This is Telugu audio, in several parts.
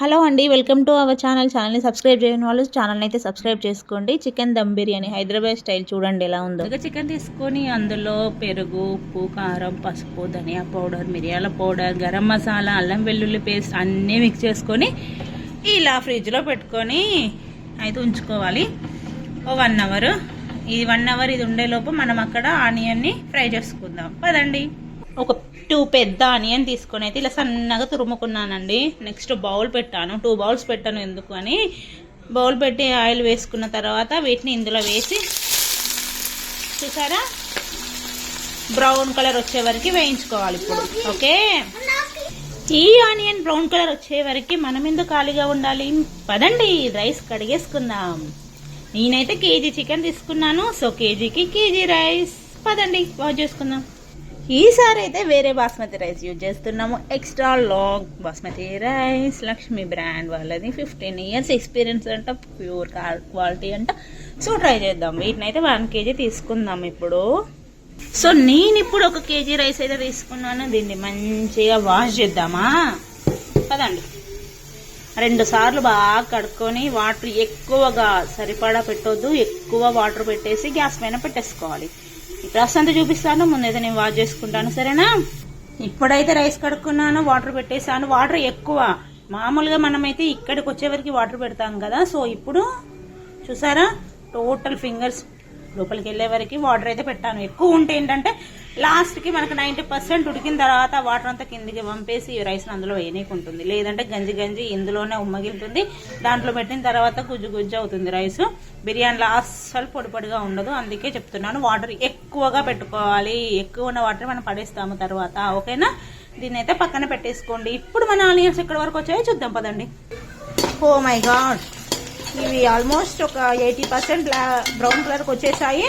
హలో అండి వెల్కమ్ టు అవర్ ఛానల్. ఛానల్ని సబ్స్క్రైబ్ చేయని వాళ్ళు ఛానల్ని అయితే సబ్స్క్రైబ్ చేసుకోండి. చికెన్ దమ్ బిర్యానీ హైదరాబాద్ స్టైల్ చూడండి ఎలా ఉందో. చికెన్ తీసుకొని అందులో పెరుగు ఉప్పు కారం పసుపు ధనియా పౌడర్ మిరియాల పౌడర్ గరం మసాలా అల్లం వెల్లుల్లి పేస్ట్ అన్నీ మిక్స్ చేసుకొని ఇలా ఫ్రిడ్జ్లో పెట్టుకొని అయితే ఉంచుకోవాలి. ఓ వన్ అవర్. ఈ వన్ అవర్ ఇది ఉండేలోపు మనం అక్కడ ఆనియన్ని ఫ్రై చేసుకుందాం. పదండి. ఒక టూ పెద్ద ఆనియన్ తీసుకొని అయితే ఇలా సన్నగా తురుముకున్నానండి. నెక్స్ట్ బౌల్ పెట్టాను. టూ బౌల్స్ పెట్టాను ఎందుకు అని. బౌల్ పెట్టి ఆయిల్ వేసుకున్న తర్వాత వీటిని ఇందులో వేసి చూసారా? బ్రౌన్ కలర్ వచ్చే వరకు వేయించుకోవాలి ఇప్పుడు. ఓకే? ఈ ఆనియన్ బ్రౌన్ కలర్ వచ్చే వరకు మనం ఎందుకు ఖాళీగా ఉండాలి? పదండి రైస్ కడిగేసుకుందాం. నేనైతే కేజీ చికెన్ తీసుకున్నాను. సో కేజీకి కేజీ రైస్. పదండి వాష్ చేసుకుందాం. ఈసారి అయితే వేరే బాస్మతి రైస్ యూజ్ చేస్తున్నాము. Extra long basmati rice Lakshmi brand వాళ్ళది. ఫిఫ్టీన్ ఇయర్స్ ఎక్స్పీరియన్స్ అంట ప్యూర్ క్వాలిటీ అంట. సో ట్రై చేద్దాం. వీటిని అయితే వన్ కేజీ తీసుకుందాం ఇప్పుడు. సో నేను ఇప్పుడు ఒక కేజీ రైస్ అయితే తీసుకున్నాను. దీన్ని మంచిగా వాష్ చేద్దామా? పదండి. రెండు సార్లు బాగా కడుక్కొని వాటర్ ఎక్కువగా సరిపడా పెట్టొద్దు. ఎక్కువ వాటర్ పెట్టేసి గ్యాస్ పైన పెట్టేసుకోవాలి. రస్ అంతా చూపిస్తాను ముందైతే నేను వాష్ చేసుకుంటాను సరేనా? ఇప్పుడైతే రైస్ కడుక్కున్నాను వాటర్ పెట్టేసాను వాటర్ ఎక్కువ. మామూలుగా మనమైతే ఇక్కడికి వచ్చేవరకు వాటర్ పెడతాం కదా సో ఇప్పుడు చూసారా? టోటల్ ఫింగర్స్ లోపలికి వెళ్ళే వరకు వాటర్ అయితే పెట్టాను. ఎక్కువ ఉంటే ఏంటంటే లాస్ట్కి మనకు నైంటీ పర్సెంట్ ఉడికిన తర్వాత వాటర్ అంతా కిందికి పంపేసి ఈ రైస్ అందులో వేయనీకుంటుంది. లేదంటే గంజి గంజి ఇందులోనే ఉమ్మగిలుతుంది. దాంట్లో పెట్టిన తర్వాత గుజ్జు గుజ్జు అవుతుంది రైస్. బిర్యానీలో అస్సలు పొడి పొడిగా ఉండదు. అందుకే చెప్తున్నాను వాటర్ ఎక్కువగా పెట్టుకోవాలి. ఎక్కువ ఉన్న వాటర్ మనం పడేస్తాము తర్వాత. ఓకేనా? దీన్ని అయితే పక్కన పెట్టేసుకోండి. ఇప్పుడు మన ఆనియన్స్ ఎక్కడి వరకు వచ్చాయో చూద్దాం పదండి. Oh my god! ఇవి ఆల్మోస్ట్ ఒక ఎయిటీ పర్సెంట్ బ్రౌన్ కలర్కి వచ్చేసాయి.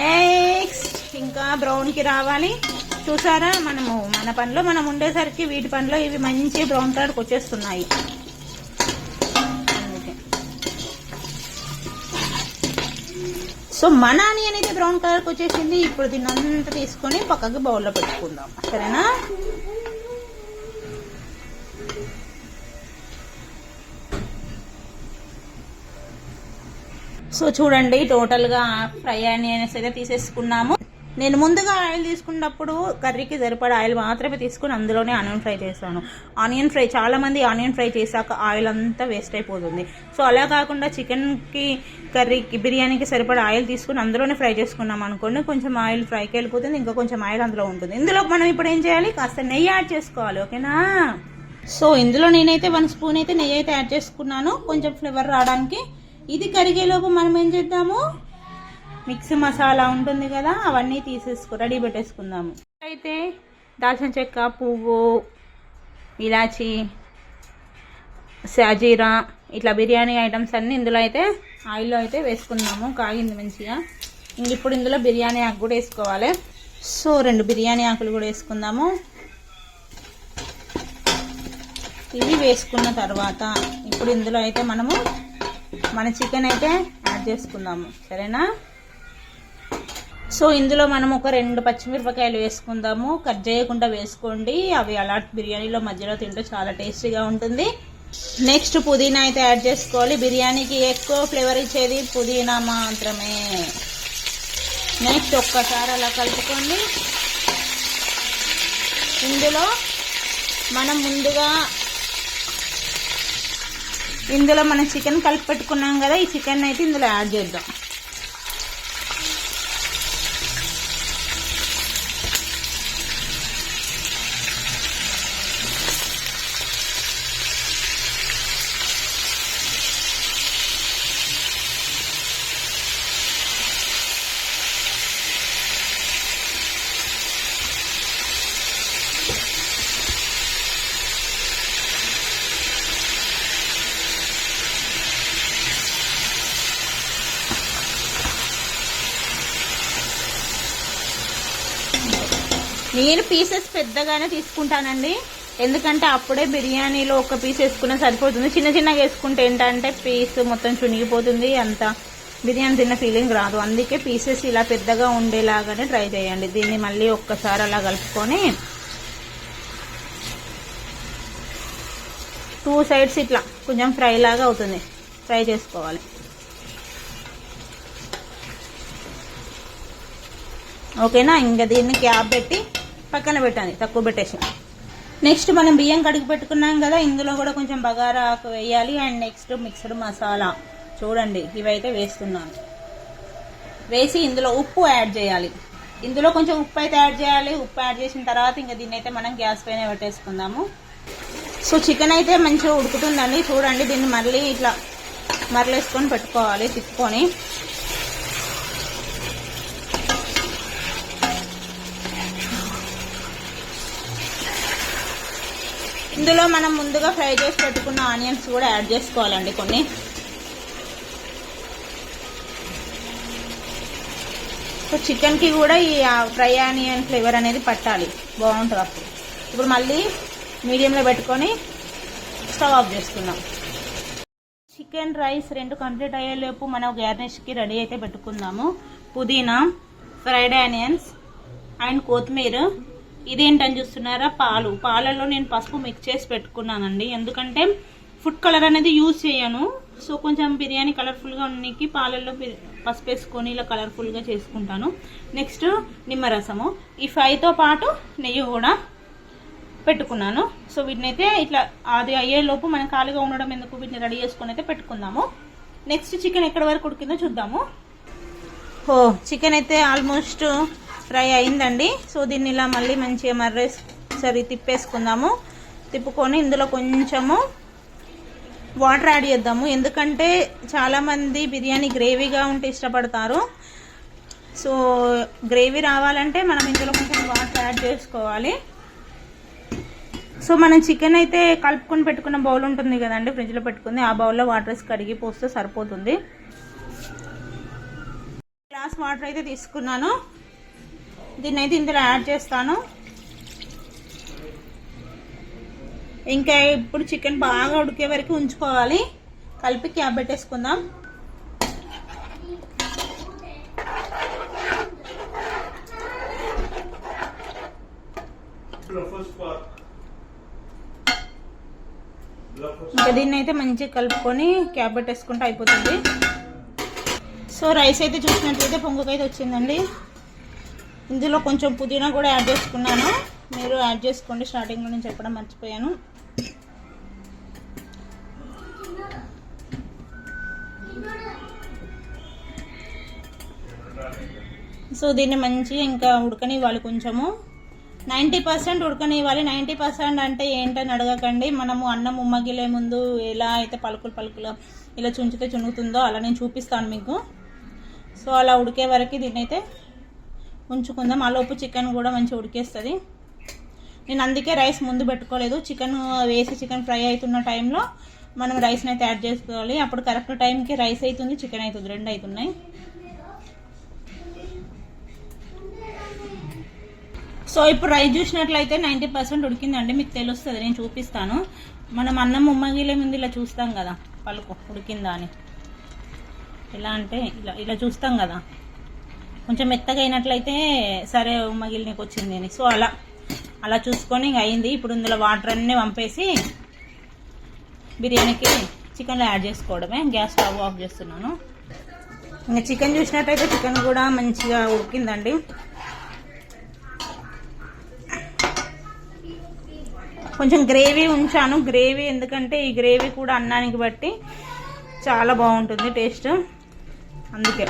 నెక్స్ట్ ఇంకా బ్రౌన్కి రావాలి. చూసారా? మనము మన పనిలో మనం ఉండేసరికి వీటి పనిలో ఇవి మంచి బ్రౌన్ కలర్కి వచ్చేస్తున్నాయి. సో మన ఆనియన్ అయితే బ్రౌన్ కలర్కి వచ్చేసింది. ఇప్పుడు దీన్ని అంతా తీసుకొని పక్కకి బౌల్లో పెట్టుకుందాం. సరేనా? సో చూడండి టోటల్గా ఫ్రై ఆనియన్స్ అయితే తీసేసుకున్నాము. నేను ముందుగా ఆయిల్ తీసుకున్నప్పుడు కర్రీకి సరిపడా ఆయిల్ మాత్రమే తీసుకుని అందులోనే ఆనియన్ ఫ్రై చేస్తాను ఆనియన్ ఫ్రై చాలా మంది ఆనియన్ ఫ్రై చేశాక ఆయిల్ అంతా వేస్ట్ అయిపోతుంది. సో అలా కాకుండా చికెన్కి కర్రీకి బిర్యానీకి సరిపడా ఆయిల్ తీసుకుని అందులోనే ఫ్రై చేసుకున్నాం అనుకోండి కొంచెం ఆయిల్ ఫ్రైకి వెళ్ళిపోతుంది ఇంకా కొంచెం ఆయిల్ అందులో ఉంటుంది. ఇందులో మనం ఇప్పుడు ఏం చేయాలి? కాస్త నెయ్యి యాడ్ చేసుకోవాలి ఓకేనా? సో ఇందులో నేనైతే వన్ స్పూన్ అయితే నెయ్యి అయితే యాడ్ చేసుకున్నాను. కొంచెం ఫ్లేవర్ రావడానికి ఇది కరిగేలోపు మనం ఏం చేద్దాము? మిక్స్ మసాలా ఉంటుంది కదా అవన్నీ తీసేసుకో రెడీ పెట్టేసుకుందాము. అయితే దాల్చిన చెక్క పువ్వు ఇలాచి సాజీరా ఇట్లా బిర్యానీ ఐటమ్స్ అన్నీ ఇందులో అయితే ఆయిల్లో అయితే వేసుకుందాము కాగింది మంచిగా. ఇంక ఇప్పుడు ఇందులో బిర్యానీ ఆకు కూడా వేసుకోవాలి. సో రెండు బిర్యానీ ఆకులు కూడా వేసుకుందాము. ఇవి వేసుకున్న తర్వాత ఇప్పుడు ఇందులో అయితే మనము మన చికెన్ అయితే యాడ్ చేసుకుందాము. సరేనా? సో ఇందులో మనం ఒక రెండు పచ్చిమిరపకాయలు వేసుకుందాము. కట్ చేయకుండా వేసుకోండి. అవి అలా బిర్యానీలో మధ్యలో తింటే చాలా టేస్టీగా ఉంటుంది. నెక్స్ట్ పుదీనా అయితే యాడ్ చేసుకోవాలి. బిర్యానీకి ఎక్కువ ఫ్లేవర్ ఇచ్చేది పుదీనా మాత్రమే. నెక్స్ట్ ఒక్కసారి అలా కలుపుకోండి. ఇందులో మనం ముందుగా ఇందులో మనం చికెన్ కలిపి పెట్టుకున్నాం కదా ఈ చికెన్ అయితే ఇందులో యాడ్ చేద్దాం. నేను పీసెస్ పెద్దగానే తీసుకుంటానండి. ఎందుకంటే అప్పుడే బిర్యానీలో ఒక పీస్ వేసుకున్నా సరిపోతుంది. చిన్న చిన్నగా వేసుకుంటే ఏంటంటే పీస్ మొత్తం చునిగిపోతుంది. అంత బిర్యానీ తిన్న ఫీలింగ్ రాదు. అందుకే పీసెస్ ఇలా పెద్దగా ఉండేలాగానే ట్రై చేయండి. దీన్ని మళ్ళీ ఒక్కసారి అలా కలుపుకొని టూ సైడ్స్ ఇట్లా కొంచెం ఫ్రై లాగా అవుతుంది. ఫ్రై చేసుకోవాలి. ఓకేనా? ఇంకా దీన్ని క్యాప్ పెట్టి పక్కన పెట్టాలి తక్కువ పెట్టేసి. నెక్స్ట్ మనం బియ్యం కడిగి పెట్టుకున్నాం కదా ఇందులో కూడా కొంచెం బగారా ఆకు వేయాలి అండ్ నెక్స్ట్ మిక్స్డ్ మసాలా చూడండి ఇవైతే వేస్తున్నాను. వేసి ఇందులో ఉప్పు యాడ్ చేయాలి. ఇందులో కొంచెం ఉప్పు అయితే యాడ్ చేయాలి. ఉప్పు యాడ్ చేసిన తర్వాత ఇంకా దీన్ని అయితే మనం గ్యాస్ పైన పెట్టేసుకుందాము. సో చికెన్ అయితే మంచిగా ఉడుకుతుందండి. చూడండి దీన్ని మళ్ళీ ఇట్లా మరలేసుకొని పెట్టుకోవాలి తిప్పుకొని. ఇందులో మనం ముందుగా ఫ్రై చేసి పెట్టుకున్న ఆనియన్స్ కూడా యాడ్ చేసుకోవాలండి కొన్ని. సో చికెన్కి కూడా ఈ ఫ్రై ఆనియన్ ఫ్లేవర్ అనేది పట్టాలి. బాగుంటుంది అప్పుడు. ఇప్పుడు మళ్ళీ మీడియంలో పెట్టుకొని స్టవ్ ఆఫ్ చేసుకుందాం. చికెన్ రైస్ రెండు కంప్లీట్ అయ్యేలోపు మనం గార్నిష్కి రెడీ అయితే పెట్టుకుందాము. పుదీనా ఫ్రైడ్ ఆనియన్స్ అండ్ కొత్తిమీర. ఇదేంటని చూస్తున్నారా? పాలు. పాలలో నేను పసుపు మిక్స్ చేసి పెట్టుకున్నానండి. ఎందుకంటే ఫుడ్ కలర్ అనేది యూజ్ చేయను. సో కొంచెం బిర్యానీ కలర్ఫుల్గా ఉన్నకి పాలల్లో పసుపు వేసుకొని ఇలా కలర్ఫుల్గా చేసుకుంటాను. నెక్స్ట్ నిమ్మరసము. ఈ ఫైవ్తో పాటు నెయ్యి కూడా పెట్టుకున్నాను. సో వీటిని అయితే ఇట్లా అది అయ్యేలోపు మనం ఖాళీగా ఉండడం ఎందుకు వీటిని రెడీ చేసుకొని అయితే పెట్టుకుందాము. నెక్స్ట్ చికెన్ ఎక్కడి వరకు ఉడికిందో చూద్దాము. ఓ చికెన్ అయితే ఆల్మోస్ట్ ఫ్రై అయిందండి. సో దీన్ని ఇలా మళ్ళీ మంచిగా మర్రేసి సరి తిప్పేసుకుందాము. తిప్పుకొని ఇందులో కొంచెము వాటర్ యాడ్ చేద్దాము. ఎందుకంటే చాలామంది బిర్యానీ గ్రేవీగా ఉంటే ఇష్టపడతారు. సో గ్రేవీ రావాలంటే మనం ఇందులో కొంచెం వాటర్ యాడ్ చేసుకోవాలి. సో మనం చికెన్ అయితే కలుపుకొని పెట్టుకున్న బౌల్ ఉంటుంది కదండి ఫ్రిడ్జ్లో పెట్టుకుంది. ఆ బౌల్లో వాటర్ కడిగి పోస్తే సరిపోతుంది. గ్లాస్ వాటర్ అయితే తీసుకున్నాను. దీన్ని అయితే ఇందులో యాడ్ చేస్తాను. ఇంకా ఇప్పుడు చికెన్ బాగా ఉడికే వరకు ఉంచుకోవాలి. కలిపి క్యాబ్ పెట్టేసుకుందాం. ఇంకా దీన్ని అయితే మంచిగా కలుపుకొని క్యాబ్ పెట్టేసుకుంటే అయిపోతుంది. సో రైస్ అయితే చూసినట్లయితే పొంగుకైతే వచ్చిందండి. ఇందులో కొంచెం పుదీనా కూడా యాడ్ చేసుకున్నాను. మీరు యాడ్ చేసుకోండి స్టార్టింగ్లో నేను చెప్పడం మర్చిపోయాను. సో దీన్ని మంచిగా ఇంకా ఉడకనివ్వాలి కొంచెము. నైంటీ పర్సెంట్ ఉడకనివ్వాలి. నైంటీ పర్సెంట్ అంటే ఏంటని అడగకండి. మనము అన్నం ఉమ్మగిలే ముందు ఎలా అయితే పలుకులు పలుకులు ఇలా చుంచితే చునుగుతుందో అలా నేను చూపిస్తాను మీకు. సో అలా ఉడికే వరకు దీన్ని అయితే ఉంచుకుందాం. ఆలోపు చికెన్ కూడా మంచిగా ఉడికేస్తుంది. నేను అందుకే రైస్ ముందు పెట్టుకోలేదు. చికెన్ వేసి చికెన్ ఫ్రై అవుతున్న టైంలో మనం రైస్ని అయితే యాడ్ చేసుకోవాలి. అప్పుడు కరెక్ట్ టైంకి రైస్ అవుతుంది చికెన్ అవుతుంది. రెండు అవుతున్నాయి. సో ఇప్పుడు రైస్ చూసినట్లయితే నైంటీ పర్సెంట్ ఉడికిందండి. మీకు తెలుస్తుంది నేను చూపిస్తాను. మనం అన్నం ఉమ్మగిలే ముందు ఇలా చూస్తాం కదా పలుకు ఉడికిందా అని. ఎలా అంటే ఇలా ఇలా చూస్తాం కదా. కొంచెం మెత్తగా అయినట్లయితే సరే ఉమ్మగిలినికి వచ్చింది అని. సో అలా అలా చూసుకొని ఇంక అయింది. ఇప్పుడు ఇందులో వాటర్ అన్నీ పంపేసి బిర్యానీకి చికెన్లో యాడ్ చేసుకోవడమే. గ్యాస్ స్టవ్ ఆఫ్ చేస్తున్నాను. ఇంకా చికెన్ చూసినట్టయితే చికెన్ కూడా మంచిగా ఉడికిందండి. కొంచెం గ్రేవీ ఉంచాను. గ్రేవీ ఎందుకంటే ఈ గ్రేవీ కూడా అన్నానికి బట్టి చాలా బాగుంటుంది టేస్ట్. అందుకే.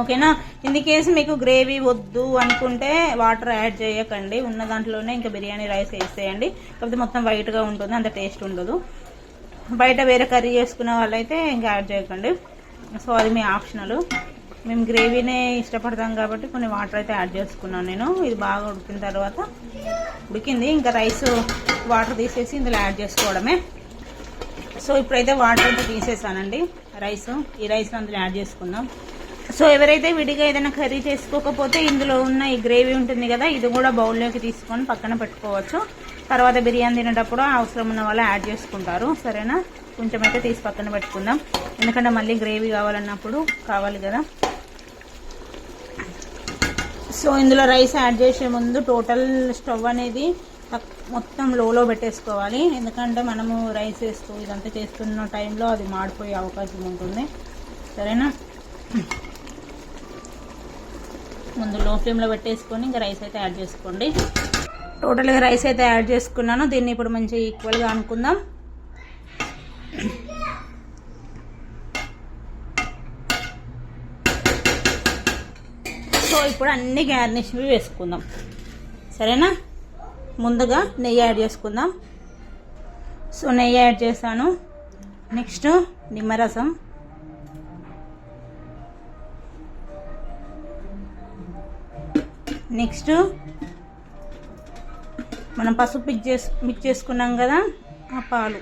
ఓకేనా? ఇన్ కేసు మీకు గ్రేవీ వద్దు అనుకుంటే వాటర్ యాడ్ చేయకండి. ఉన్న దాంట్లోనే ఇంకా బిర్యానీ రైస్ వేసేయండి. కాకపోతే మొత్తం వైట్గా ఉంటుంది అంత టేస్ట్ ఉండదు. బయట వేరే కర్రీ చేసుకునే వాళ్ళైతే ఇంకా యాడ్ చేయకండి. సో అది మీ ఆప్షనల్. మేము గ్రేవీనే ఇష్టపడతాం కాబట్టి కొన్ని వాటర్ అయితే యాడ్ చేసుకున్నాను నేను. ఇది బాగా ఉడికిన తర్వాత ఉడికింది. ఇంకా రైస్ వాటర్ తీసేసి ఇందులో యాడ్ చేసుకోవడమే. సో ఇప్పుడైతే వాటర్ అయితే తీసేసానండి. రైస్ ఈ రైస్ అందులో యాడ్ చేసుకుందాం. సో ఎవరైతే విడిగా ఏదైనా కర్రీ చేసుకోకపోతే ఇందులో ఉన్న ఈ గ్రేవీ ఉంటుంది కదా ఇది కూడా బౌల్లోకి తీసుకొని పక్కన పెట్టుకోవచ్చు. తర్వాత బిర్యానీ తినేటప్పుడు అవసరం ఉన్న వాళ్ళు యాడ్ చేసుకుంటారు. సరేనా? కొంచెం అయితే తీసి పక్కన పెట్టుకుందాం. ఎందుకంటే మళ్ళీ గ్రేవీ కావాలన్నప్పుడు కావాలి కదా. సో ఇందులో రైస్ యాడ్ చేసే ముందు టోటల్ స్టవ్ అనేది తక్- మొత్తం లోలో పెట్టేసుకోవాలి. ఎందుకంటే మనము రైస్ వేస్తూ ఇదంతా చేస్తున్న టైంలో అది మాడిపోయే అవకాశం ఉంటుంది. సరేనా? ముందు లో ఫ్లేమ్లో పెట్టేసుకొని ఇంకా రైస్ అయితే యాడ్ చేసుకోండి. టోటల్గా రైస్ అయితే యాడ్ చేసుకున్నాను. దీన్ని ఇప్పుడు మంచిగా ఈక్వల్గా అనుకుందాం. సో ఇప్పుడు అన్ని గార్నిష్వి వేసుకుందాం. సరేనా? ముందుగా నెయ్యి యాడ్ చేసుకుందాం. సో నెయ్యి యాడ్ చేశాను. నెక్స్ట్ నిమ్మరసం. నెక్స్ట్ మనం పసుపు మిక్స్ చేసు మిక్స్ చేసుకున్నాం కదా ఆ పాలు.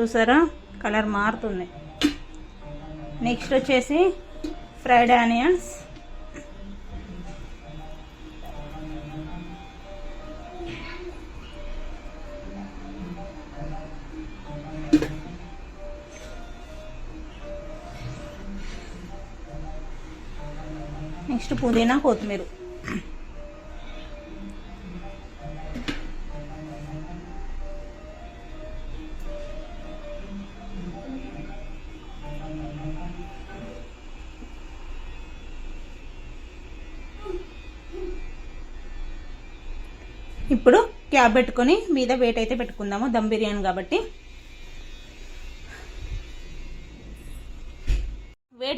చూసారా? కలర్ మారుతుంది. నెక్స్ట్ వచ్చేసి ఫ్రైడ్ ఆనియన్స్. నెక్స్ట్ పుదీనా కొత్తిమీర. ఇప్పుడు క్యాబ్ పెట్టుకొని మీద వెయిట్ అయితే పెట్టుకుందాము. దమ్ బిర్యానీ కాబట్టి.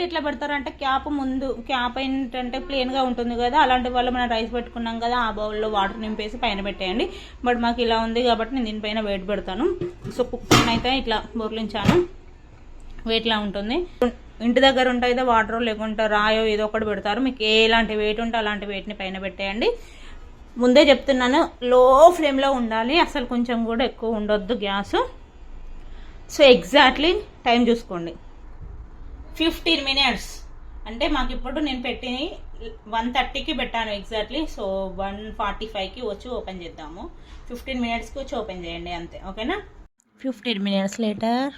వెయిట్ ఎట్లా పెడతారంటే క్యాప్ ముందు క్యాప్ ఏంటంటే ప్లెయిన్గా ఉంటుంది కదా అలాంటి వాళ్ళు మనం రైస్ పెట్టుకున్నాం కదా ఆ బౌల్లో వాటర్ నింపేసి పైన పెట్టేయండి. బట్ మాకు ఇలా ఉంది కాబట్టి నేను దీనిపైన వెయిట్ పెడతాను. సో కుక్కర్ అయితే ఇట్లా బొర్లించాను. వెయిట్లా ఉంటుంది. ఇంటి దగ్గర ఉంటే అయితే వాటర్ లేకుంటే రాయో ఏదో ఒకటి పెడతారు. మీకు ఎలాంటి వెయిట్ ఉంటే అలాంటి వెయిట్ని పైన పెట్టేయండి. ముందే చెప్తున్నాను లో ఫ్లేమ్లో ఉండాలి. అసలు కొంచెం కూడా ఎక్కువ ఉండొద్దు గ్యాస్. సో ఎగ్జాక్ట్లీ టైం చూసుకోండి. ఫిఫ్టీన్ మినిట్స్ అంటే మాకు ఇప్పుడు నేను పెట్టి వన్ థర్టీకి పెట్టాను ఎగ్జాక్ట్లీ సో వన్ ఫార్టీ ఫైవ్కి వచ్చి ఓపెన్ చేద్దాము. ఫిఫ్టీన్ మినిట్స్కి వచ్చి ఓపెన్ చేయండి అంతే. ఓకేనా? ఫిఫ్టీన్ మినిట్స్ లేటర్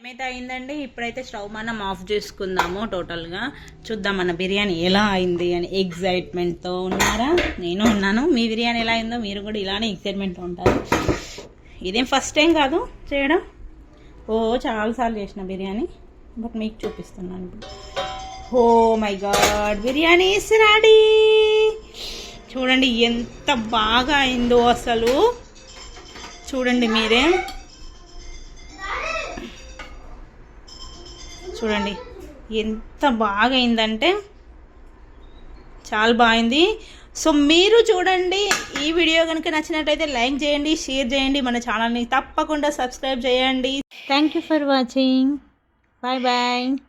ఏమైతే అయిందండి ఇప్పుడైతే స్టవ్ మనం ఆఫ్ చేసుకుందాము టోటల్గా. చూద్దాం మన బిర్యానీ ఎలా అయింది అని ఎగ్జైట్మెంట్తో ఉన్నారా? నేను ఉన్నాను. మీ బిర్యానీ ఎలా అయిందో మీరు కూడా ఇలానే ఎగ్జైట్మెంట్తో ఉంటారు. ఇదేం ఫస్ట్ టైం కాదు చేయడం? ఓ చాలాసార్లు చేసిన బిర్యానీ. బట్ మీకు చూపిస్తున్నాను ఇప్పుడు. ఓ my god biryani is ready చూడండి ఎంత బాగా అయిందో అసలు. చూడండి మీరే. చూడండి ఎంత బాగా అయిందంటే చాలా బాగుంది సో మీరు చూడండి ఈ వీడియో కనుక నచ్చినట్టయితే లైక్ చేయండి షేర్ చేయండి మన ఛానల్ని తప్పకుండా సబ్స్క్రైబ్ చేయండి. Thank you for watching 拜拜。